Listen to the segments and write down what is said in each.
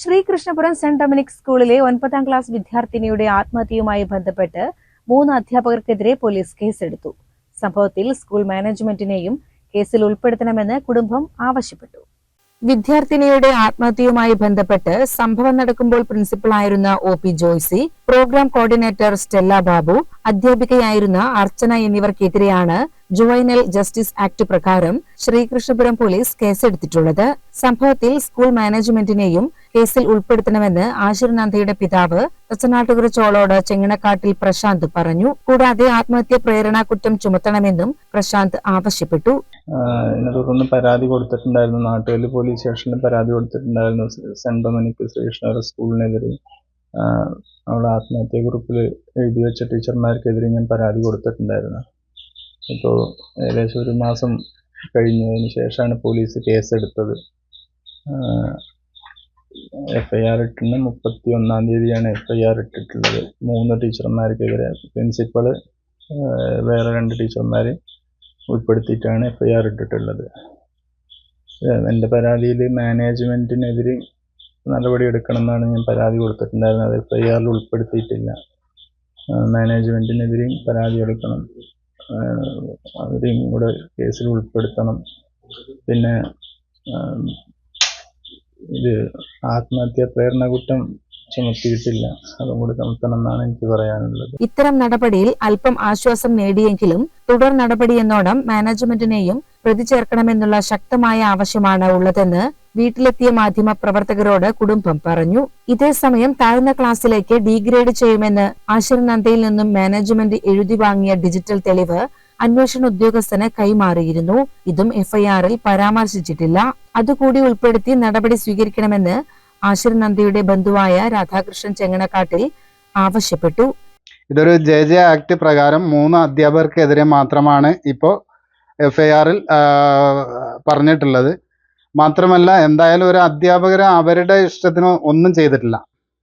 Sreekrishnapuram saint Dominic സ്കൂളിലെ ഒൻപതാം class വിദ്യാർത്ഥിനിയുടെ ആത്മഹത്യയുമായി ബന്ധപ്പെട്ട് മൂന്ന് അധ്യാപകർക്കെതിരെ പോലീസ് കേസെടുത്തു. സംഭവത്തിൽ സ്കൂൾ മാനേജ്മെന്റിനെയും കേസിൽ ഉൾപ്പെടുത്തണമെന്ന് കുടുംബം ആവശ്യപ്പെട്ടു. വിദ്യാർത്ഥിനിയുടെ ആത്മഹത്യയുമായി ബന്ധപ്പെട്ട് സംഭവം നടക്കുമ്പോൾ പ്രിൻസിപ്പളായിരുന്ന O P Joicy program coordinator Stella Babu അധ്യാപികയായിരുന്ന Archana എന്നിവർക്കെതിരെയാണ് ജുവൈനൽ ജസ്റ്റിസ് ആക്ട് പ്രകാരം ശ്രീകൃഷ്ണപുരം പോലീസ് കേസെടുത്തിട്ടുള്ളത്. സംഭവത്തിൽ സ്കൂൾ മാനേജ്മെന്റിനെയും കേസിൽ ഉൾപ്പെടുത്തണമെന്ന് ആശുരനന്ദയുടെ പിതാവ് തച്ചനാട്ടുകര ചോളോട് ചെങ്ങണക്കാട്ടിൽ പ്രശാന്ത് പറഞ്ഞു. കൂടാതെ ആത്മഹത്യ പ്രേരണാ കുറ്റം ചുമത്തണമെന്നും പ്രശാന്ത് ആവശ്യപ്പെട്ടു. തുടർന്ന് പരാതി കൊടുത്തിട്ടുണ്ടായിരുന്നു. നാട്ടുകല്ല് പോലീസ് സ്റ്റേഷനിൽ പരാതി കൊടുത്തിട്ടുണ്ടായിരുന്നു. സെന്റ് ഡൊമിനിക് ശ്രീകൃഷ്ണപുരം സ്കൂളിനെതിരെ. അവിടെ ആത്മഹത്യ കുറിപ്പിൽ എഴുതി വെച്ച ടീച്ചർമാർക്കെതിരെ ഞാൻ പരാതി കൊടുത്തിട്ടുണ്ടായിരുന്നു. ഇപ്പോൾ ഏകദേശം ഒരു മാസം കഴിഞ്ഞതിന് ശേഷമാണ് പോലീസ് കേസെടുത്തത്. എഫ് ഐ ആർ ഇട്ടിന് മുപ്പത്തി ഒന്നാം തീയതിയാണ് എഫ് ഐ ആർ ഇട്ടിട്ടുള്ളത്. മൂന്ന് ടീച്ചർമാർക്കെതിരെ പ്രിൻസിപ്പൾ വേറെ രണ്ട് ടീച്ചർമാർ ഉൾപ്പെടുത്തിയിട്ടാണ് എഫ് ഐ ആർ ഇട്ടിട്ടുള്ളത്. എന്റെ പരാതിയിൽ മാനേജ്മെന്റിനെതിരെ നടപടി എടുക്കണമെന്നാണ് ഞാൻ പരാതി കൊടുത്തിട്ടുണ്ടായിരുന്നത്. എഫ് ഐ ആറിൽ ഉൾപ്പെടുത്തിയിട്ടില്ല. മാനേജ്മെന്റിനെതിരെയും പരാതി എടുക്കണം. അവരെയും കൂടെ കേസിൽ ഉൾപ്പെടുത്തണം. പിന്നെ ഇത് ആത്മഹത്യാ പ്രേരണ കുറ്റം ചുമത്തിയിട്ടില്ല. അതും കൂടി ചുമത്തണം എന്നാണ് എനിക്ക് പറയാനുള്ളത്. ഇത്തരം നടപടിയിൽ അല്പം ആശ്വാസം നേടിയെങ്കിലും തുടർ നടപടിയെന്നോണം മാനേജ്മെന്റിനെയും പ്രതി ചേർക്കണമെന്നുള്ള ശക്തമായ ആവശ്യമാണ് ഉള്ളതെന്ന് വീട്ടിലെത്തിയ മാധ്യമ പ്രവർത്തകരോട് കുടുംബം പറഞ്ഞു ഇതേസമയം താഴ്ന്ന ക്ലാസ്സിലേക്ക് ഡീഗ്രേഡ് ചെയ്യുമെന്ന് ആശിർനന്ദയിൽ നിന്നും മാനേജ്മെന്റ് എഴുതി വാങ്ങിയ ഡിജിറ്റൽ തെളിവ് അന്വേഷണ ഉദ്യോഗസ്ഥന് കൈമാറിയിരുന്നു. ഇതും എഫ്ഐആറിൽ പരാമർശിച്ചിട്ടില്ല. അതുകൂടി ഉൾപ്പെടുത്തി നടപടി സ്വീകരിക്കണമെന്ന് ആശിർ ബന്ധുവായ രാധാകൃഷ്ണൻ ചെങ്ങണക്കാട്ടിൽ ആവശ്യപ്പെട്ടു. ഇതൊരു ജെ ജെ ആക്ട് പ്രകാരം മൂന്ന് അധ്യാപകർക്കെതിരെ മാത്രമാണ് ഇപ്പോൾ എഫ്ഐആറിൽ പറഞ്ഞിട്ടുള്ളത്. മാത്രമല്ല എന്തായാലും ഒരു അധ്യാപകർ അവരുടെ ഇഷ്ടത്തിന് ഒന്നും ചെയ്തിട്ടില്ല.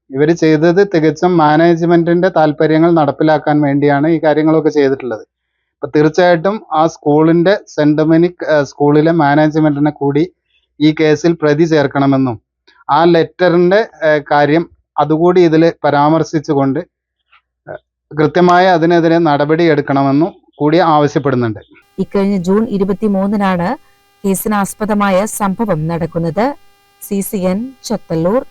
ഇവർ ചെയ്തത് തികച്ചും മാനേജ്മെന്റിന്റെ താല്പര്യങ്ങൾ നടപ്പിലാക്കാൻ വേണ്ടിയാണ് ഈ കാര്യങ്ങളൊക്കെ ചെയ്തിട്ടുള്ളത്. അപ്പൊ തീർച്ചയായിട്ടും ആ സ്കൂളിന്റെ സെന്റ് ഡൊമിനിക് സ്കൂളിലെ മാനേജ്മെന്റിനെ കൂടി ഈ കേസിൽ പ്രതി ചേർക്കണമെന്നും ആ ലെറ്ററിന്റെ കാര്യം അതുകൂടി ഇതിൽ പരാമർശിച്ചുകൊണ്ട് കൃത്യമായ അതിനെതിരെ നടപടി എടുക്കണമെന്നും കൂടി ആവശ്യപ്പെടുന്നുണ്ട്. ഇക്കഴിഞ്ഞ ജൂൺ ഇരുപത്തിമൂന്നിനാണ് കേസിനാസ്പദമായ സംഭവം നടക്കുന്നത് സി സി എൻ ചത്തല്ലൂർ